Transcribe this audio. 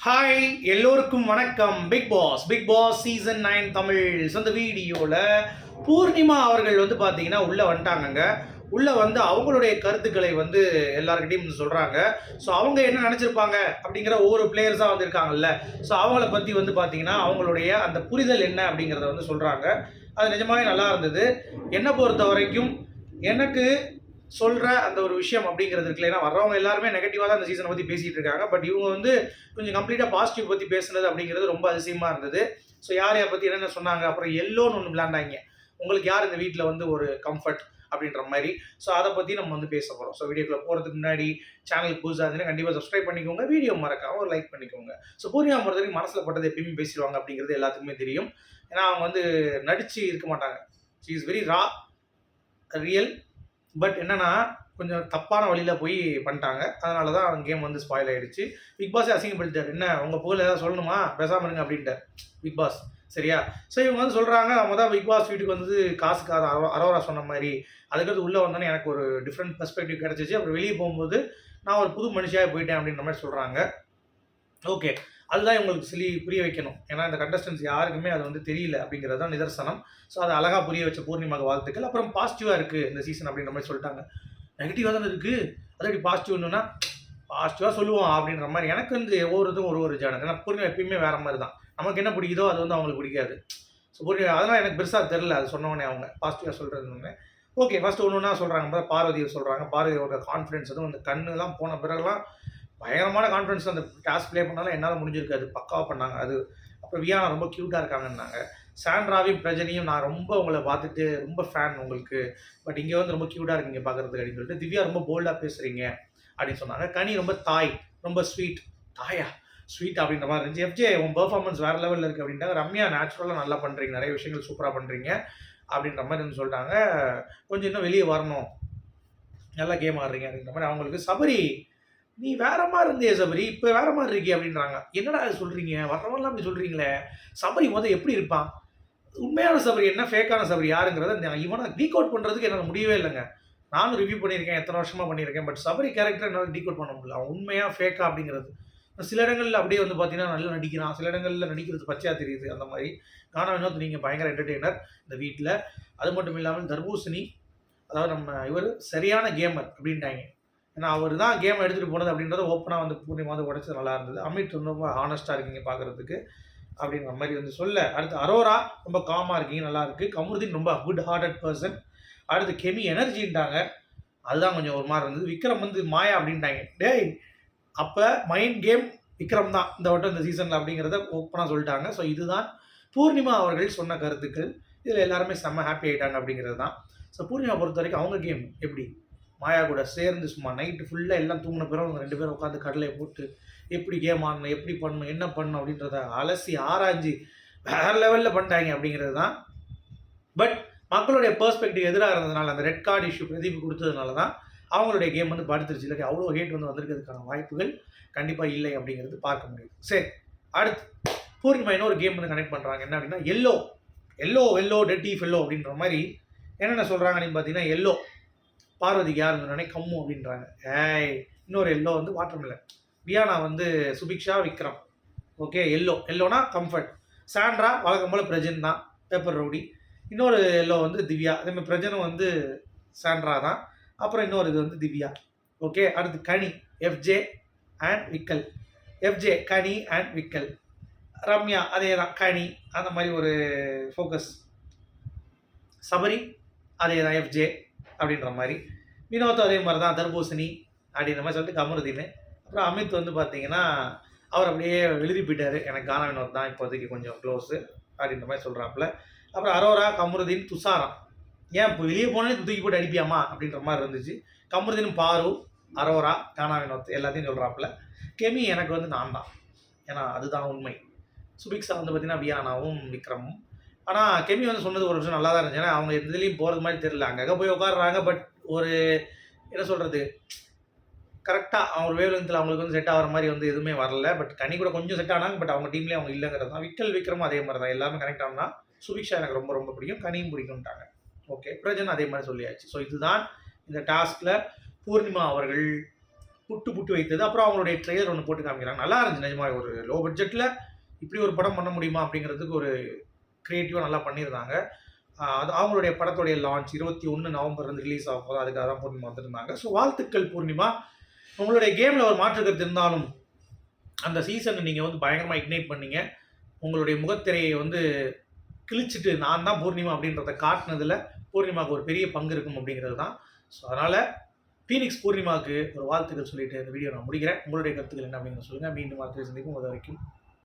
Hi எல்லோருக்கும் வணக்கம். Bigg Boss Bigg Boss season nine Tamil சொந்த வீடியோவில் பூர்ணிமா அவர்கள் வந்து பார்த்தீங்கன்னா உள்ளே வந்துட்டாங்கங்க. உள்ளே வந்து அவங்களுடைய கருத்துக்களை வந்து எல்லாருக்கிட்டையும் வந்து சொல்கிறாங்க ஸோ அவங்க என்ன நினச்சிருப்பாங்க அப்படிங்கிற ஒவ்வொரு பிளேயர்ஸாக வந்திருக்காங்கல்ல ஸோ அவங்கள பற்றி வந்து பார்த்தீங்கன்னா அவங்களுடைய அந்த புரிதல் என்ன அப்படிங்கிறத வந்து சொல்கிறாங்க அது நிஜமாவே நல்லா இருந்தது. என்னை பொறுத்த வரைக்கும் எனக்கு சொல்கிற அந்த ஒரு விஷயம் அப்படிங்கிறது இருக்குல்ல. ஏன்னா வர்றவங்க எல்லாருமே நெகட்டிவாக தான் அந்த சீசனை பற்றி பேசிகிட்டு இருக்காங்க. பட் இவங்க வந்து கொஞ்சம் கம்ப்ளீட்டாக பாசிட்டிவ் பற்றி பேசுனது அப்படிங்கிறது ரொம்ப அதிசயமாக இருந்தது. ஸோ யார் யார் பற்றி என்னென்ன சொன்னாங்க? அப்புறம் எல்லோன்னு ஒன்று விளாண்டாங்க உங்களுக்கு யார் இந்த வீட்டில் வந்து ஒரு கம்ஃபர்ட் அப்படின்ற மாதிரி? ஸோ அதை பற்றி நம்ம வந்து பேச போகிறோம் ஸோ வீடியோக்குள்ள போகிறதுக்கு முன்னாடி சேனல் புதுசாக இருந்தீங்கன்னா கண்டிப்பாக சப்ஸ்கிரைப் பண்ணிக்கோங்க. வீடியோ மறக்காம ஒரு லைக் பண்ணிக்கோங்க. ஸோ பூர்ணியா பொறுத்தவரைக்கும் மனசில் பட்டது எப்பயுமே பேசிடுவாங்க அப்படிங்கிறது எல்லாத்துக்குமே தெரியும். ஏன்னா அவங்க வந்து நடித்து இருக்க மாட்டாங்க. She is very raw real but என்னன்னா கொஞ்சம் தப்பான வழியில் போய் பண்ணிட்டாங்க. அதனால தான் கேம் வந்து ஸ்பாயில் ஆயிடுச்சு. பிக் பாஸே அசிங்கப்படுத்திட்டார். என்ன உங்கள் புகழ் ஏதாவது சொல்லணுமா? பேசாமல் இருங்க அப்படின்ட்டார். பிக் பாஸ் சரியா? ஸோ இவங்க வந்து சொல்கிறாங்க நம்ம தான் பிக் பாஸ் வீட்டுக்கு வந்து காசுக்காக அரோ அரோரா சொன்ன மாதிரி. அதுக்கடுத்து உள்ளே வந்தோன்னே எனக்கு ஒரு டிஃப்ரெண்ட் பெர்ஸ்பெக்டிவ் கிடச்சிச்சு. அப்புறம் வெளியே போகும்போது நான் ஒரு புது மனுஷியாக போயிட்டேன் அப்படின்ற மாதிரி சொல்கிறாங்க ஓகே அதுதான் இவங்களுக்கு சொல்லி புரிய வைக்கணும். ஏன்னா இந்த கண்டஸ்டன்ஸ் யாருக்குமே அது வந்து தெரியல அப்படிங்கிறது தான் நிதர்சனம். ஸோ அதை அழகாக புரிய வச்ச பூர்ணிமாக வாழ்த்துக்கள். அப்புறம் பாசிட்டிவாக இருக்குது இந்த சீசன் அப்படின்ற மாதிரி சொல்லிட்டாங்க. நெகட்டிவாக தானே இருக்குது அது எப்படி பாசிட்டிவ்னா பாசிட்டிவாக சொல்லுவோம் அப்படின்ற மாதிரி எனக்கு வந்து ஒவ்வொருதும் ஒரு ஒரு ஜானர் ஏன்னா பூர்ணிமா எப்பயுமே வேறு மாதிரி தான். நமக்கு என்ன பிடிக்குதோ அது வந்து அவங்களுக்கு பிடிக்காது. ஸோ பூர்ணிமா அதெல்லாம் எனக்கு பெருசாக தெரில அது சொன்னோடனே அவங்க பாசிட்டிவாக சொல்கிறதுன்னு ஓகே ஃபஸ்ட்டு ஒன்று ஒன்றா சொல்கிறாங்க பார்வதியை சொல்கிறாங்க பார்வதியோட கான்ஃபிடன்ஸ் அதுவும் அந்த கண்ணுலாம் போன பிறகுலாம் பயங்கரமான கான்ஃபிடன்ஸ் அந்த டாஸ்க் ப்ளே பண்ணாலும் என்னால் முடிஞ்சிருக்காது பக்காவாக பண்ணாங்க. அது அப்புறம் வியானா ரொம்ப க்யூட்டாக இருக்காங்கன்னாங்க. சாண்ட்ராவையும் பிரஜனையும் நான் ரொம்ப உங்களை பார்த்துட்டு ரொம்ப ஃபேன் உங்களுக்கு. பட் இங்கே வந்து ரொம்ப க்யூட்டாக இருக்கீங்க பார்க்குறதுக்கு அப்படின்னு சொல்லிட்டு திவ்யா ரொம்ப போல்டாக பேசுகிறீங்க அப்படின்னு சொன்னாங்க. கனி ரொம்ப தாய் ரொம்ப ஸ்வீட் தாயா? ஸ்வீட் அப்படின்ற மாதிரி இருந்துச்சு. எஃப்ஜே உன் பெர்ஃபார்மன்ஸ் வேறு லெவலில் இருக்குது அப்படின்ட்டாங்க. ரம்யா நேச்சுரலாக நல்லா பண்ணுறீங்க நிறைய விஷயங்கள் சூப்பராக பண்ணுறீங்க அப்படின்ற மாதிரி வந்து சொல்லிட்டாங்க. கொஞ்சம் இன்னும் வெளியே வரணும். நல்லா கேம் ஆடுறீங்க அப்படின்ற மாதிரி அவங்களுக்கு சபரி நீ வேற மாதிரி இருந்தே சபரி இப்போ வேற மாதிரி இருக்கே அப்படின்றாங்க. என்னடா சொல்கிறீங்க சொல்றீங்க? வர்றவங்களாம் அப்படி சொல்றீங்களே? சபரி முதல் எப்படி இருப்பான்? உண்மையான சபரி என்ன? ஃபேக்கான சபரி யாருங்கிறத இவனை டீக் அவுட் பண்ணுறதுக்கு என்னால் முடியவே இல்லைங்க. நானும் ரிவ்யூ பண்ணியிருக்கேன் எத்தனை வருஷமா பண்ணியிருக்கேன் பட் சபரி கேரக்டர் என்னால் டீக் அவுட் பண்ண முடியல. அவன் உண்மையாக ஃபேக்கா அப்படிங்கிறது. சில இடங்களில் அப்படியே வந்து பார்த்தீங்கன்னா நல்லா நடிக்கிறான். சில இடங்களில் நடிக்கிறது பச்சையாக தெரியுது அந்த மாதிரி. கானா வினோத் நீங்கள் பயங்கர என்டர்டெய்னர் இந்த வீட்டில் அது மட்டும் இல்லாமல் தர்பூசணி அதாவது நம்ம இவர் சரியான கேமர் அப்படின்ட்டாங்க. ஏன்னா அவர் தான் கேம் எடுத்துகிட்டு போனது அப்படின்றத ஓப்பனாக வந்து பூர்ணிமா வந்து உடச்சது நல்லா இருந்தது. அமித் ரொம்ப ஹானஸ்ட்டாக இருக்கீங்க பார்க்குறதுக்கு அப்படின்ற மாதிரி வந்து சொல்ல. அடுத்து அரோரா ரொம்ப காமாக இருக்கீங்க நல்லா இருக்குது கமருதீன் ரொம்ப குட் ஹார்ட்டட் பர்சன் அடுத்து கெமி எனர்ஜின்ட்டாங்க. அதுதான் கொஞ்சம் ஒரு மாதிரி இருந்தது. விக்ரம் வந்து மாயா அப்படின்ட்டாங்க. டேய் அப்போ மைண்ட் கேம் விக்ரம் தான். இந்த வட்டம் இந்த சீசனில் அப்படிங்கிறத ஓப்பனாக சொல்லிட்டாங்க. ஸோ இதுதான் பூர்ணிமா அவர்கள் சொன்ன கருத்துக்கள். இதில் எல்லாருமே செம்ம ஹாப்பி ஆகிட்டாங்க அப்படிங்கிறது தான். ஸோ பூர்ணிமா பொறுத்த வரைக்கும் அவங்க கேம் எப்படி? மாயா கூட சேர்ந்து சும்மா நைட்டு ஃபுல்லாக எல்லாம் தூங்கின பிறகு அவங்க ரெண்டு பேரும் உட்காந்து கடலையை போட்டு எப்படி கேம் ஆடணும் எப்படி பண்ணணும் என்ன பண்ணணும் அப்படின்றத அலசி ஆராய்ஞ்சு வேறு லெவலில் பண்ணிட்டாங்க அப்படிங்கிறது தான். பட் மக்களுடைய பெர்ஸ்பெக்டிவ் எதிராக இருந்ததுனால அந்த ரெட் கார்டு இஷ்யூ பிரதீப் கொடுத்ததுனால தான் அவங்களுடைய கேம் வந்து படுத்துருச்சு இல்லை அவ்வளோ ஹேட் வந்து வந்திருக்கிறதுக்கான வாய்ப்புகள் கண்டிப்பாக இல்லை அப்படிங்கிறது பார்க்க முடியுது. சரி அடுத்து பூர்ணிமா இன்னொரு கேம் வந்து கனெக்ட் பண்ணுறாங்க என்ன அப்படின்னா yellow yellow yellow teddy fellow அப்படின்ற மாதிரி என்னென்ன சொல்கிறாங்க அப்படின்னு பார்த்தீங்கன்னா எல்லோ பார்வதிக்கு யார் இருந்தோடனே கம்மு அப்படின்றாங்க. ஏய் இன்னொரு எல்லோ வந்து வாட்டர்மெலன் வியானா வந்து சுபிக்ஷா விக்ரம். ஓகே எல்லோ எல்லோனா கம்ஃபர்ட் சாண்ட்ரா வழக்கம் போல் பிரஜன் தான். Paper rowdy. இன்னொரு எல்லோ வந்து திவ்யா. அதேமாதிரி பிரஜனும் வந்து சாண்ட்ரா தான். அப்புறம் இன்னொரு இது வந்து திவ்யா. ஓகே அடுத்து Kani FJ and Vikkal FJ Kani and Vikkal Ramya அதே தான் கனி அந்த மாதிரி ஒரு ஃபோக்கஸ் சபரி அதே தான் எஃப்ஜே அப்படின்ற மாதிரி. வினோத் அதே மாதிரி தான் தர்பூசணி அப்படின்ற மாதிரி சொல்லிட்டு கமருதீன். அப்புறம் அமித் வந்து பார்த்தீங்கன்னா அவர் அப்படியே எழுதி போயிட்டார். எனக்கு கானா வினோத் தான் இப்போதைக்கு கொஞ்சம் க்ளோஸு அப்படின்ற மாதிரி சொல்கிறாப்புல அப்புறம் அரோரா கமருதீன் துஷாரம் ஏன் இப்போ வெளியே போனே தூக்கி போட்டு அடிப்பியாமா அப்படின்ற மாதிரி இருந்துச்சு. கமருதீன் பாரு அரோரா கானா வினோத் எல்லாத்தையும் சொல்கிறாப்புல கெமி எனக்கு வந்து நான் தான். ஏன்னா அதுதான் உண்மை. சுபிக்ஸா வந்து பார்த்தீங்கன்னா வியானாவும் விக்ரமும் ஆனால் கெமி வந்து சொன்னது ஒரு விஷயம் நல்லா தான் இருந்துச்சு. ஏன்னா அவங்க எதுலேயும் போகிறது மாதிரி தெரியல. அங்கங்கே போய் உட்காடுறாங்க பட் ஒரு என்ன சொல்கிறது கரெக்டாக அவங்க வேவலத்தில் அவங்களுக்கு வந்து செட் ஆகிற மாதிரி வந்து எதுவுமே வரல. பட் கனி கூட கொஞ்சம் செட் ஆனாங்க பட் அவங்க டீம்லேயே அவங்க இல்லைங்கிறது தான். விக்கல் விக்ரமும் அதே மாதிரி தான். எல்லாமே கனெக்ட் ஆனால் சுபிக்ஷா எனக்கு ரொம்ப ரொம்ப பிடிக்கும். கனியும் பிடிக்கும்ட்டாங்க. ஓகே பிரஜன் அதே மாதிரி சொல்லியாச்சு. ஸோ இதுதான் இந்த டாஸ்கில் பூர்ணிமா அவர்கள் புட்டு புட்டு வைத்தது. அப்புறம் அவங்களுடைய ட்ரெய்லர் ஒன்று போட்டு காமிக்கிறாங்க. நல்லா இருந்துச்சு. நிஜமாக ஒரு லோ பட்ஜெட்டில் இப்படி ஒரு படம் பண்ண முடியுமா அப்படிங்கிறதுக்கு ஒரு க்ரியேட்டிவாக நல்லா பண்ணியிருந்தாங்க. அது அவங்களுடைய படத்துடைய லான்ச் இருபத்தி ஒன்று நவம்பர் வந்து ரிலீஸ் ஆகும் போது அதுக்காக தான் பூர்ணிமா வந்துருந்தாங்க. ஸோ வாழ்த்துக்கள் பூர்ணிமா. உங்களுடைய கேமில் ஒரு மாற்று இருந்தாலும் அந்த சீசனை நீங்கள் வந்து பயங்கரமாக இக்னைட் பண்ணீங்க. உங்களுடைய முகத்திரையை வந்து கிழிச்சிட்டு நான் தான் பூர்ணிமா அப்படின்றத காட்டினதில் பூர்ணிமாவுக்கு ஒரு பெரிய பங்கு இருக்கும் அப்படிங்கிறது தான். ஸோ அதனால் ஃபீனிக்ஸ் பூர்ணிமாவுக்கு ஒரு வாழ்த்துக்கள் சொல்லிட்டு இந்த வீடியோ நான் முடிக்கிறேன். உங்களுடைய கருத்துக்கள் என்ன அப்படிங்கிறத சொல்லுங்கள் மீண்டும் அடுத்த சந்திக்கும் அது வரைக்கும்